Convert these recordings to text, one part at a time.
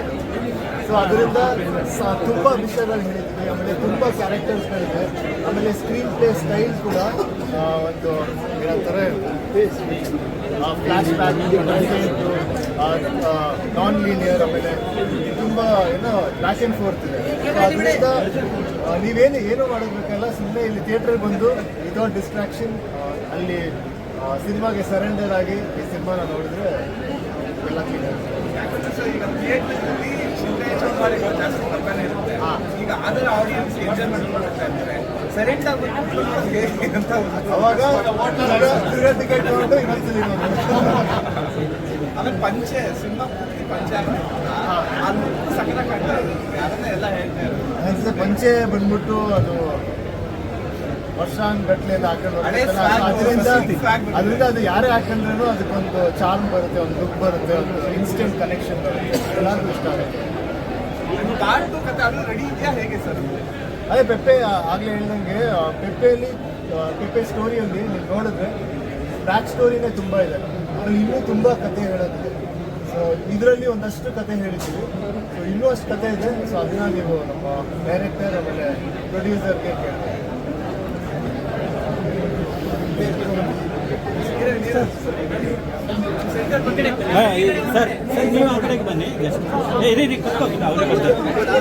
ಇದು ಸೊ ಅದರಿಂದ ತುಂಬ ವಿಷಯಗಳು ಹೇಳಿದ್ವಿ ಆಮೇಲೆ ತುಂಬ ಕ್ಯಾರೆಕ್ಟರ್ಸ್ಗಳಿದೆ ಆಮೇಲೆ ಸ್ಕ್ರೀನ್ ಪ್ಲೇ ಸ್ಟೈಲ್ ಕೂಡ ಒಂದು ಏನಂತಾರೆ ಫ್ಲಾಶ್ ಬ್ಯಾಕ್ ನಾನ್ ಲೀನಿಯರ್ ಆಮೇಲೆ ತುಂಬ, ಏನೋ ಬ್ಯಾಕ್ ಆ್ಯಂಡ್ ಫೋರ್ತ್ ಇದೆ. ಸೊ ಅದರಿಂದ ನೀವೇನು ಏನು ಮಾಡೋದಕ್ಕೆಲ್ಲ ಸುಮ್ಮನೆ ಇಲ್ಲಿ ಥಿಯೇಟ್ರಿಗೆ ಬಂದು ವಿತೌಟ್ ಡಿಸ್ಟ್ರಾಕ್ಷನ್ ಅಲ್ಲಿ ಸಿನಿಮಾಗೆ ಸರೆಂಡರ್ ಆಗಿ ಈ ಸಿನಿಮಾನ ನೋಡಿದ್ರೆ ಎಲ್ಲ ಕ್ಲಿಯರ್ ಸೊ ಈಗ ಥಿಯೇಟರ್ನಲ್ಲಿ ಜಾಸ್ತಿ ಬರ್ತಾನೆ ಇರುತ್ತೆ. ಈಗ ಅದರ ಆಡಿಯನ್ಸ್ ಎಂಜಾಯ್ಮೆಂಟ್ ಮಾಡ್ತಾ ಇದ್ದಾರೆ. ಆಗ್ಬಿಟ್ಟು ಹೇಗೆ ಅಂತ ಅವಾಗ ಟಿಕೆಟ್ ತಗೊಂಡು ಇನ್ನೊಂದ್ಸಲಿ. ಆಮೇಲೆ ಪಂಚೆ ಸಿನಿಮಾ ಪೂರ್ತಿ ಪಂಚೆ ಅದು ಸಕಲ ಅದನ್ನ ಎಲ್ಲ ಹೇಳ್ತಾ ಇರೋದು. ಪಂಚೆ ಬಂದ್ಬಿಟ್ಟು ಅದು ವರ್ಷಾನ್ಗಟ್ಲೆಯಿಂದ ಹಾಕೊಂಡು ಅದರಿಂದ ಅದು ಯಾರೇ ಹಾಕೊಂಡ್ರೂ ಅದಕ್ಕೊಂದು ಚಾರ್ಮ್ ಬರುತ್ತೆ ಒಂದು ಲುಕ್ ಬರುತ್ತೆ ಒಂದು ಇನ್ಸ್ಟೆಂಟ್ ಕನೆಕ್ಷನ್ ಬರುತ್ತೆ. ಎಲ್ಲರಿಗೂ ಇಷ್ಟ ಆಗುತ್ತೆ. ಅದು ರೆಡಿ ಇದೆಯಾ ಹೇಗೆ ಸರ್? ಅದೇ ಪೆಪ್ಪೆ ಆಗಲೇ ಆಗ್ಲೇ ಹೇಳ್ದಂಗೆ ಪೆಪ್ಪೆಯಲ್ಲಿ ಪೆಪ್ಪೆ ಸ್ಟೋರಿಯಲ್ಲಿ ನೀವು ನೋಡಿದ್ರೆ ಬ್ಯಾಕ್ ಸ್ಟೋರಿನೇ ತುಂಬ ಇದೆ. ಅದ್ರಲ್ಲಿ ಇನ್ನೂ ತುಂಬ ಕತೆ ಹೇಳೋದು ಸೊ ಇದರಲ್ಲಿ ಒಂದಷ್ಟು ಕತೆ ಹೇಳಿದ್ದೀವಿ. ಸೊ ಇನ್ನೂ ಅಷ್ಟು ಕತೆ ಇದೆ. ಸೊ ಅದನ್ನ ನೀವು ನಮ್ಮ ಡೈರೆಕ್ಟರ್ ಆಮೇಲೆ ಪ್ರೊಡ್ಯೂಸರ್ಗೆ ಕೇಳ್ತೀವಿ. ಸರ್ ಸರ್ ನೀವು ಆ ಕಡೆಗೆ ಬನ್ನಿ. ಇರಿ ಇರಿ ಕೂತ್ಕೋಗಿಲ್ಲ ಅವರೇ ಬರ್ತಾರೆ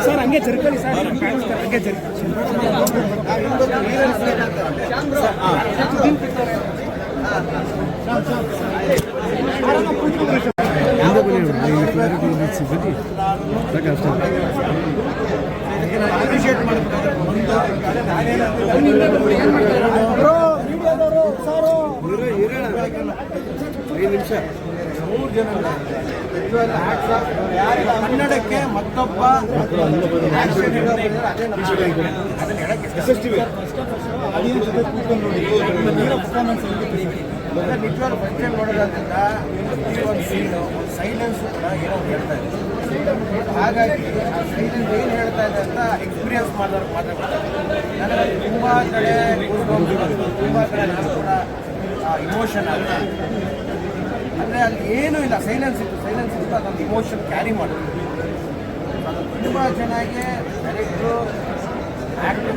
ಸರ್ ಹಂಗೆ ಜರ್ಕಲಿ ಸರ್. ಹಂಗೆ ಜರ್ಕಲಿ. ಕನ್ನಡಕ್ಕೆ ಮತ್ತೊಬ್ಬ action ಮೂರು ಜನ ಕನ್ನಡಕ್ಕೆ ನಮ್ಮ ಅದನ್ನ ಹೇಳಕ್ಕೆ ಇಷ್ಟ. ಮತ್ತೆ ನಿಜವಾಗ್ಲೂ ನೋಡೋದ್ರಿಂದ ಈ ಒಂದು ಸೀನು ಒಂದು ಸೈಲೆನ್ಸ್ ಕೂಡ ಏನೋ ಹೇಳ್ತಾ ಇದೆ ಹಾಗಾಗಿ ಆ ಸೈಲೆನ್ಸ್ ಏನು ಹೇಳ್ತಾ ಇದೆ ಅಂತ ಎಕ್ಸ್ಪೀರಿಯನ್ಸ್ ಮಾಡಿದವ್ರು ಮಾತ್ರ. ನನಗೆ ತುಂಬ ಕಡೆ ತುಂಬ ಕಡೆ ನಾನು ಕೂಡ ಇಮೋಷನ್ ಆಗಿದೆ ಅಂದರೆ ಅಲ್ಲಿ ಏನೂ ಇಲ್ಲ ಸೈಲೆನ್ಸ್ ಇತ್ತು ಸೈಲೆನ್ಸ್ ಇತ್ತು, ಅದೊಂದು ಇಮೋಷನ್ ಕ್ಯಾರಿ ಮಾಡೋದು. ಅದು ತುಂಬ ಚೆನ್ನಾಗಿ ಡೈರೆಕ್ಟ್ರು ಆ್ಯಕ್ಟ್ರು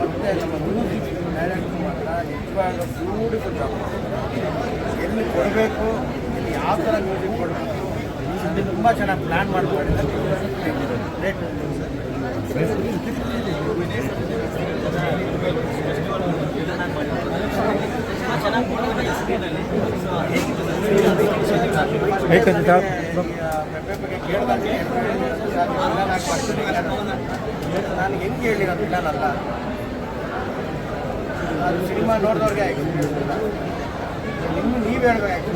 ಮತ್ತು ನಮ್ಮ ಮ್ಯೂಸಿಕ್ ಡೈರೆಕ್ಟ್ರು ಮಾತ್ರ ಬ್ಯೂಟಿಫುಲ್ ಜಾಬ್ ಎಲ್ಲಿ ಕೊಡಬೇಕು, ಎಲ್ಲಿ ಯಾವ ಥರ ಮ್ಯೂಸಿಕ್ ಕೊಡಬೇಕು ಅಲ್ಲಿ ತುಂಬ ಚೆನ್ನಾಗಿ ಪ್ಲ್ಯಾನ್ ಮಾಡಿಕೊಂಡಿದ್ದಾರೆ. ಕೇಳಿದಾಗ ನಾನು ಹೆಂಗೆ ಹೇಳಿ ನಾನು ವಿಲನಲ್ಲ ಅದು ಸಿನಿಮಾ ನೋಡಿದವ್ರಿಗೆ ನಿಮ್ಮ ನೀವು ಹೇಳ್ಬೇಕು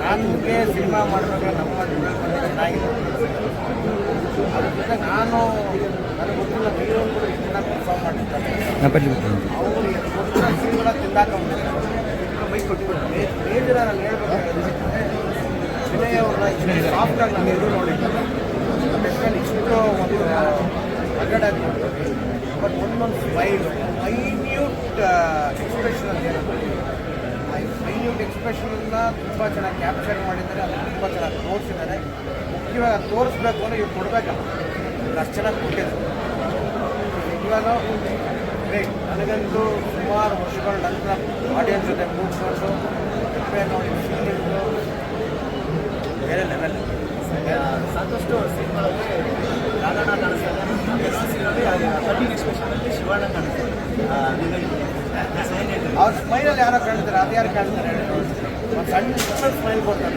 ನಾನು ನನಗೆ ಸಿನಿಮಾ ಮಾಡಬೇಕಾದ್ರೆ ನಮ್ಮ ಡಿಪಾರ್ಟ್ಮೆಂಟ್ ಚೆನ್ನಾಗಿದೆ ಅದ್ರ ನಾನು ನನಗೆ ಗೊತ್ತಿಲ್ಲ ಚೆನ್ನಾಗಿ ಪರ್ಫಾರ್ಮ್ ಮಾಡಿರ್ತಾರೆ ಅವರು ಗೊತ್ತಿಲ್ಲ ಸಿನಿಮಾ ತಿಂದಾಕೊಂಡಿದ್ದಾರೆ ಬೈಕ್ ಕೊಟ್ಟಿದ್ದಾರೆ. ಮೇಜರ್ ನಾನು ಹೇಳ್ಬೇಕಾದ್ರೆ ವಿನಯ್ ಅವ್ರನ್ನ ಎದುರು ನೋಡಿದ್ದೀನಿ ಯಾಕಂದ್ರೆ ಇಷ್ಟು ಒಂದು ಅಗಡಾಗಿ ನೋಡ್ತೀವಿ ಬಟ್ ಒಂದೊಂದು ಸ್ಮೈಲ್ ಮೈನ್ಯೂಟ್ ಎಕ್ಸ್ಪ್ರೆಷನ್ ಅಂತ ಹೇಳ್ಬೋದು ಮೈನ್ಯೂಟ್ ಎಕ್ಸ್ಪ್ರೆಷನ್ನ ತುಂಬ ಚೆನ್ನಾಗಿ ಕ್ಯಾಪ್ಚರ್ ಮಾಡಿದ್ದಾರೆ ಅದು ತುಂಬ ಚೆನ್ನಾಗಿ ತೋರಿಸಿದ್ದಾರೆ. ಮುಖ್ಯವಾಗಿ ತೋರಿಸ್ಬೇಕು ಅಂದರೆ ಇವ್ರು ಕೊಡಬೇಕಲ್ಲ ಅಷ್ಟು ಚೆನ್ನಾಗಿ ಕೊಟ್ಟಿದ್ದಾರೆ. ನಿಜವಾಗ್ಲೂ ಗ್ರೇಟ್ ನನಗಂತೂ ಸುಮಾರು ವರ್ಷಗಳ ನಂತರ ಆಡಿಯನ್ಸ್ ಜೊತೆ ಕೂತ್ಕೊಂಡು ನೋಡಿ ಬೇರೆ ಲೆವೆಲ್ ಸಾಕಷ್ಟು ಕಾಣಿಸ್ತಾರೆ ಎಕ್ಸ್ಪ್ರೆಷನಲ್ಲಿ ಶಿವಣ್ಣ ಕಾಣಿಸ್ತಾರೆ ಅವ್ರ ಸ್ಮೈಲಲ್ಲಿ ಯಾರೋ ಕಾಣ್ತಾರೆ ಅದು ಯಾರು ಕಾಣ್ತಾರೆ ಒಂದು ಸಣ್ಣ ಸ್ಮೈಲ್ ಕೊಡ್ತಾರೆ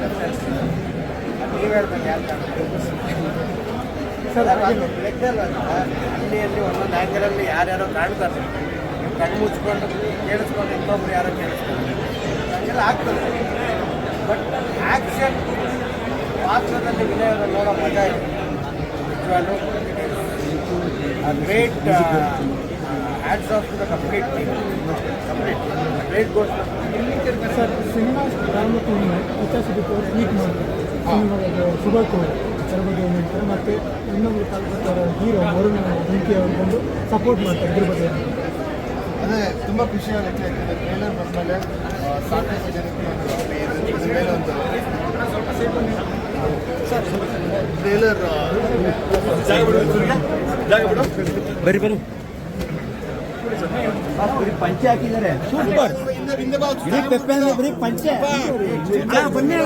ನೀವು ಹೇಳ್ಬೇಕು ಯಾರು ಕಾಣ್ತಾರೆ. ಸರ್ ಅದು ಲೆಕ್ಕಲ್ಲ ಅಲ್ಲಿ ಒಂದೊಂದು ಆ್ಯಂಗಲಲ್ಲಿ ಯಾರ್ಯಾರೋ ಕಾಣ್ತಾರೆ. ನೀವು ಕಣ್ಣು ಮುಚ್ಕೊಂಡು ಕೇಳಿಸ್ಕೊಂಡು ಇನ್ನೊಬ್ರು ಯಾರೋ ಕೇಳಿಸ್ಕೊಂಡು ಹಂಗೆಲ್ಲ ಆಗ್ತದೆ. ಬಟ್ ಆ್ಯಕ್ಷನ್ ಪಾತ್ರದಲ್ಲಿ ವಿನಯದ ನೋಡೋ ಮಜಾ ಇದೆ. ನಿಜವಾಗ್ಲೂ great hats off the complete complete great goes sir cinema ಪ್ರಾರಂಭಕ್ಕೆ ಒಮ್ಮೆ ಸುದೀಪ್ ಅವರು ಟ್ವೀಟ್ ಅದರ ಬಗ್ಗೆ ಏನು ಹೇಳ್ತಾರೆ? ಮತ್ತು ಇನ್ನೊಬ್ಬರು ಕಲ್ಪತ್ತಾರ ಹೀರೋ ವರುಣ್ ಬೆಂಕಿ ಅವರು ಬಂದು ಸಪೋರ್ಟ್ ಮಾಡ್ತಾರೆ ಇದ್ರ ಬಗ್ಗೆ ಅದೇ ತುಂಬ ಖುಷಿ ಆಗುತ್ತೆ. ಯಾಕಂದರೆ ಟ್ರೈಲರ್ ಬಂದಮೇಲೆ ಸಾಕಷ್ಟು ಜನಕ್ಕೆ ಬರ್ರಿ ಬನ್ನಿ ಪಂಚೆ ಹಾಕಿದ್ದಾರೆ ಸೂಪರ್ ಇಡೀ ಪೆಪ್ಪೆ ಅಂದ್ರೆ ಬರೀ ಪಂಚೆ ಬನ್ನಿ